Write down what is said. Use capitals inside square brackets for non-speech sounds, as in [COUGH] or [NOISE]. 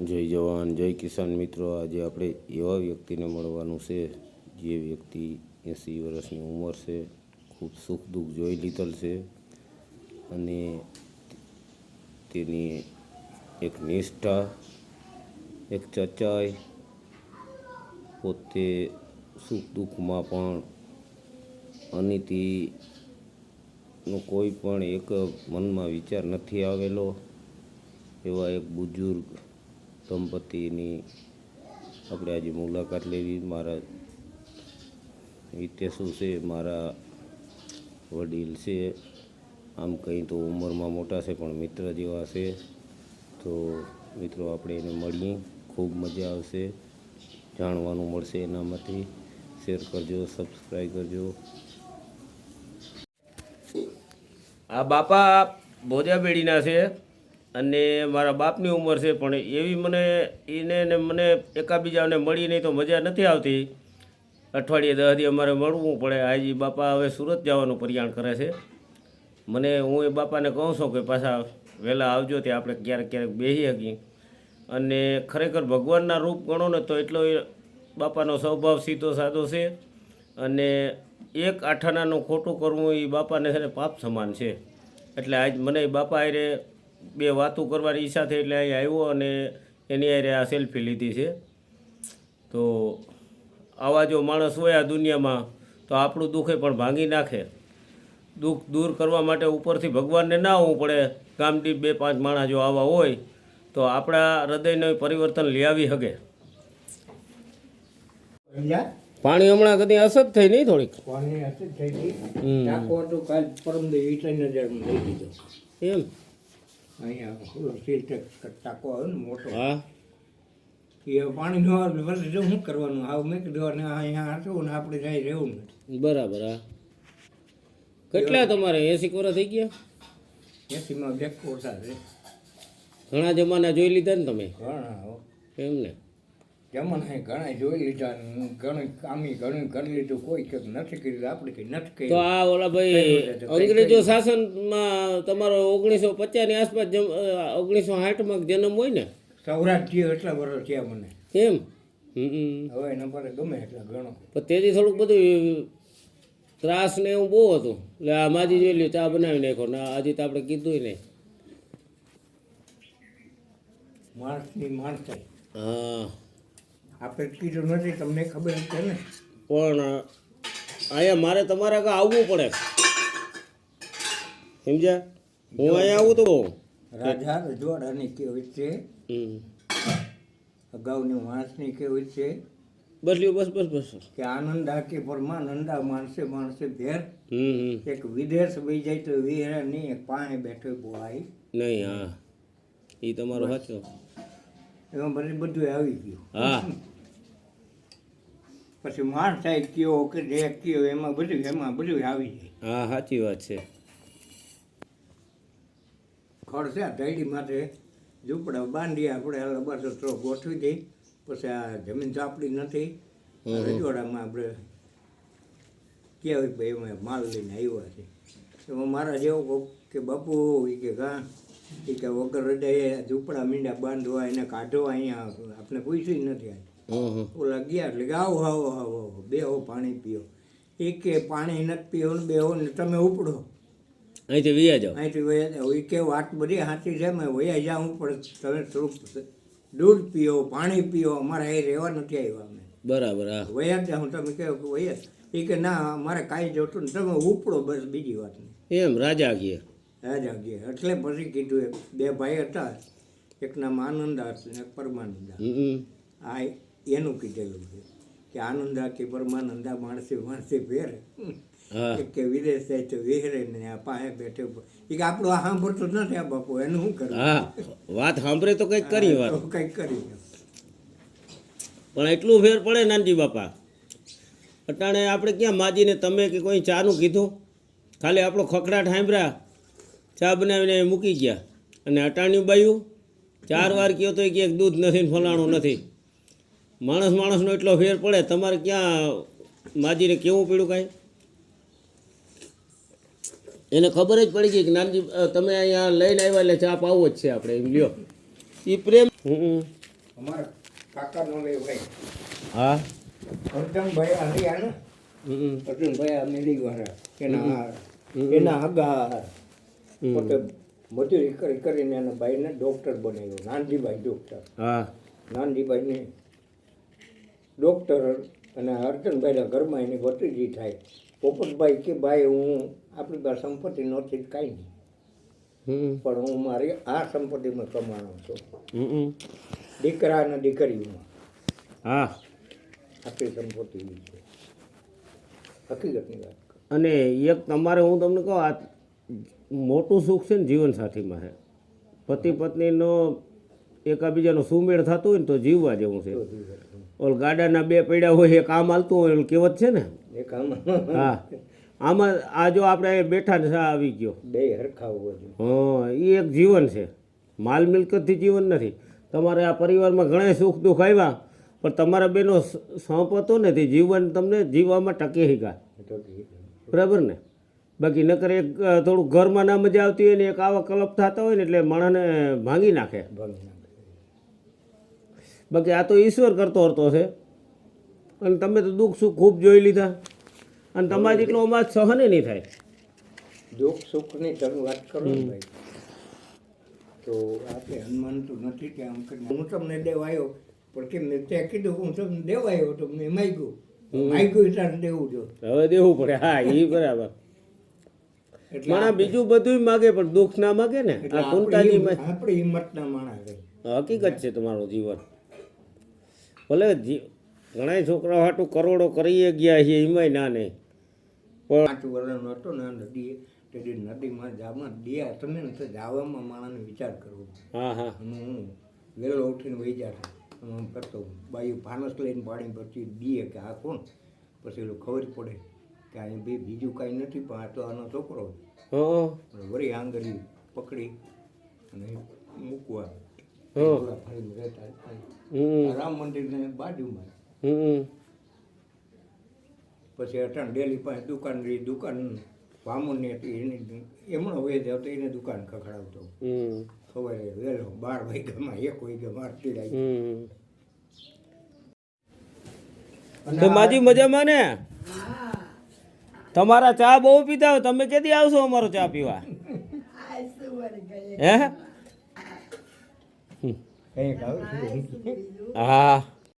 જય જવાન, જય કિસાન મિત્રો. આજે આપણે એવા વ્યક્તિને મળવાનું છે, જે વ્યક્તિ એંસી વર્ષની ઉંમર છે, ખૂબ સુખ દુઃખ જોઈ લીધેલ છે અને તેની એક નિષ્ઠા, એક ચચાઈ પોતે સુખ દુઃખમાં પણ અનિતિનો કોઈ પણ એક મનમાં વિચાર નથી આવેલો એવા એક બુજુર્ગ દંપતીની આપણે આજે મુલાકાત લેવી. મારા શું છે, મારા વડીલ છે. આમ કંઈ તો ઉંમરમાં મોટા છે, પણ મિત્ર જેવા છે. તો મિત્રો, આપણે એને મળીએ. ખૂબ મજા આવશે. જાણવાનું મળશે એનામાંથી. શેર કરજો સબસ્ક્રાઈબ કરજો. આ બાપા ભોજાબેડીના છે. અને મારા બાપની ઉંમર છે, પણ એવી મને એને ને મને એકાબીજાને મળી નહીં તો મજા નથી આવતી. અઠવાડિયે દસ દી અમારે મળવું પડે. આજે બાપા હવે સુરત જવાનું પરિયાણ કરે છે. મને, હું એ બાપાને કહું છું કે પાછા વહેલા આવજો, ત્યાં આપણે ક્યારેક ક્યારેક બેસી શકીએ. અને ખરેખર ભગવાનના રૂપ ગણો ને તો એટલો એ બાપાનો સ્વભાવ સીધો સાદો છે. અને એક આઠાનાનું ખોટું કરવું એ બાપાને છે ને પાપ સમાન છે. એટલે આજ મને એ બાપા હારે બે વાતો કરવાની ઈચ્છા થઈ એટલે અહીં આવ્યો અને એની હારે આ સેલ્ફી લીધી છે. તો આવા જો માણસ હોય આ દુનિયામાં તો આપણું દુઃખે પણ ભાંગી નાખે. દુઃખ દૂર કરવા માટે ઉપરથી ભગવાનને ના આવવું પડે. ગામથી બે પાંચ માણસ જો આવા હોય તો આપણા હૃદયને પરિવર્તન લઈ આવી શકે પાણી હમણાં કદી અસર થઈ નહીં થોડીક? પાણી હશે થઈ ગઈ. પરમ એમ? અહીંયા સિલટેક ટાંકો આવે ને મોટો. હા? એ પાણી નો આવે વરસે જો શું કરવાનું? આવું મેં કીધું અને અહીંયા હતું ને આપણે જાય રહેવું નથી. બરાબર હા. કેટલા તમારે? એસી કોરા થઈ ગયા? એસીમાં બેક ઓછા છે. ઘણા જમાના જોઈ લીધા ને તમે? ઘણા. એમ ને જમાના ઘણા જોઈ લીધા ઘણું કામી ઘણું કરી લીધું કોઈ કંઈક નથી કર્યું આપણે કંઈ નથી તો આ ઓલા ભાઈ અંગ્રેજો શાસનમાં તમારો ઓગણીસો પચાસની આસપાસ જમ- ઓગણીસો સાઠમાં જન્મ હોય ને? સૌરાષ્ટ્રીય એટલા વર્ષ થયા મને. એમ હવે એના પર ગમે એટલા ઘણો. પણ તેથી થોડુંક બધું ત્રાસ ને એવું બહુ હતું. એટલે આ માજી જોઈ લ્યો ચા બનાવી નાખો ને આજે તો આપણે કીધું નહીં. માણસની માણસાઈ. હા. આપણે કીધું નથી તમને ખબર છે ને? પણ અહીંયા મારે તમારે આગળ આવવું પડે. સમજ્યા? હું અહીંયા આવું તો રાજા રજવાડાની કેવી છે અગાઉની માણસની કેવી છે બસ લ્યો બસ બસ બસ. કે આનંદ કે પરમાનંદા માણસે માણસે ભેર. એક વિદેશ વહી જાય તો વિહેર નહીં એક પાસે બેઠો બોલાય નહીં હા. એ તમારો સાચો. એમાં બધું બધું આવી ગયું. હા. પછી માણસાઈ કયો કે જે કયો એમાં બધું એમાં બધું આવી જાય. હા સાચી વાત છે. છે ધૈડી માટે ઝૂંપડા બાંધી આપણે હાલ બસ ગોઠવી દઈ પછી આ જમીન ચાપડી નથી. રજવાડામાં આપણે કેવાય ભાઈ અમે માલ લઈને આવ્યા છે. એમાં મારા જેવો કહું કે બાપુ એ કે ઘા એ કે વગર રજાએ ઝૂંપડા મીંડા બાંધવા એને કાઢવા અહીંયા આપણે પૂછ્યું નથી ઓલા ગયા એટલે કે આવો આવો આવો આવો બેહો પાણી પીઓ. એ કે પાણી નથી પીવો ને બેહો ને તમે ઉપડો. અહીંથી વૈયા જાઓ. અહીંથી વયા જાઓ. એ કે વાત બધી સાચી છે મેં વૈયા જાઉં પણ તમે થોડુંક દૂધ પીઓ પાણી પીઓ અમારે અહીં રહેવા નથી આવ્યા અમે. બરાબર હા. વૈયા જાઉં તમે કે વૈયા એ કે ના મારે કાંઈ જોતું ને તમે ઉપડો બસ બીજી વાત એમ રાજા ગયા. રાજા ગયા. એટલે પછી કીધું બે ભાઈ હતા એકના માનંદા એક પરમાનંદા. આ એનું કીધેલું છે કે આનંદા કે પરમાનંદા માણસે માણસે ફેરે કે વિદેશ જાય તો વિહરે ને આ પાસે બેઠે એ કે આપણું આ સાંભળતો નથી આ બાપુ એનું શું કરવું? વાત સાંભળે તો કંઈક કરી વાત. કંઈક કરી પણ એટલું ફેર પડે નાનજી બાપા. અટાણે આપણે ક્યાં માજીને તમે કે કોઈ ચાનું કીધું? ખાલી આપણો ખખડાટ સાંભળ્યા ચા બનાવીને મૂકી ગયા. અને અટાણ્યું બાયું ચાર વાર કયો તો એક દૂધ નથી ફલાણું નથી. માણસ માણસનો એટલો ફેર પડે તમારે ક્યાં માજીને કેવું પડ્યું કાંઈ? એને ખબર જ પડી ગઈ કે નાનજી તમે અહીંયા લઈને આવ્યા એટલે ચા પાવો જ છે આપણે એમ લ્યો. એ પ્રેમ હમ અમારા કાકાનો લે ભાઈ હા? અર્જનભાઈ હરિયા ને? હમ અર્જુનભાઈ મેળીવાળા એના. એના હગા પોતે મજૂરી કરી કરીને એના ભાઈને ડૉક્ટર બનાવ્યો. નાનજીભાઈ ડૉક્ટર હા. નાનજીભાઈને ડૉક્ટર અને અર્જનભાઈના ઘરમાં એની ભત્રીજી થાય. પોપટભાઈ કે ભાઈ હું આપણી પાસે સંપત્તિ નથી કાંઈ નહીં. પણ હું મારી આ સંપત્તિમાં કમાણો છું. દીકરા અને દીકરીમાં હા. આપણી સંપત્તિ છે. હકીકતની વાત અને એક તમારે હું તમને કહું આ મોટું સુખ છે ને જીવનસાથીમાં છે. પતિ પત્નીનો એકાબીજાનો સુમેળ થતો હોય ને તો જીવવા જેવું છે. ઓલ ગાડાના બે પડ્યા હોય એ કામ હાલતું હોય ઓલ કહેવત છે ને? હા. આમાં આ જો આપણે બેઠા ને આવી ગયો. બે હરખા હા એ એક જીવન છે. માલ મિલકતથી જીવન નથી. તમારે આ પરિવારમાં ઘણા સુખ દુઃખ આવ્યા પણ તમારા બેનો સોંપ હતો ને તે જીવન તમને જીવવામાં ટકે તો બરાબર ને? બાકી નકર એક થોડું ઘરમાં ના મજા આવતી હોય ને એક આવા કલપ થતા હોય ને એટલે માણસને ભાંગી નાખે. ભંગ નાખે. બાકી આ તો ઈશ્વર કરતો હતો છે. અને તમે તો દુઃખ સુખ ખૂબ જોઈ લીધા. અને તમારે જેટલો અમાજ સહને નહીં થાય. દુઃખ સુખની તમે વાત કરો ભાઈ. તો આપણે હનુમાન તો નથી કે આમ કરીને. હું તમને દેવાયો આવ્યો પણ કેમ મેં ત્યાં કીધું હું તમને દેવાયો આવ્યો તો મેં માગ્યું. માગ્યું ત્યારે દેવું જો. હવે દેવું પડે. હા એ બરાબર. માણા બીજું બધું માગે પણ દુઃખ ના માગે ને. આ કુંતાની આપણી આપણી હિંમતના માણસ હકીકત છે તમારું જીવન. ભલે ઘણા છોકરાઓ હાટું કરોડો કરીએ ગયા છે એમાંય ના નહીં પણ પાંચ વર્ષનો હતો ને નદી એટલે નદીમાં જામાં દિયા તમે ને જાવામાં માણસને વિચાર કરવો. હા હા. હું વહેલો ઉઠીને વહી જતો હું કરતો બાયું ફાનસ લઈને પાણી પછી દીએ કે આ કોણ? પછી એલું ખબર પડે કે અહીં બે બીજું કાંઈ નથી પણ આ તો આનો છોકરો. વળી આંગળી પકડી અને મૂકવા. ફરીને રહેતા રામ મંદિરને બાજુમાં પછી અટણ ડેલી પાસે દુકાન રહી દુકાન વામુની હતી એની વેજ હતો એને દુકાન ખખડાવતો. સવારે વહેલો બાર વાગ્યામાં એક વાગ્યા મારતી તો માજી મજામાં ને? તમારા ચા બહુ પીતા હોય તમે કેદી આવશો અમારો ચા પીવા? [LAUGHS] હે? કંઈક આવે છે. હા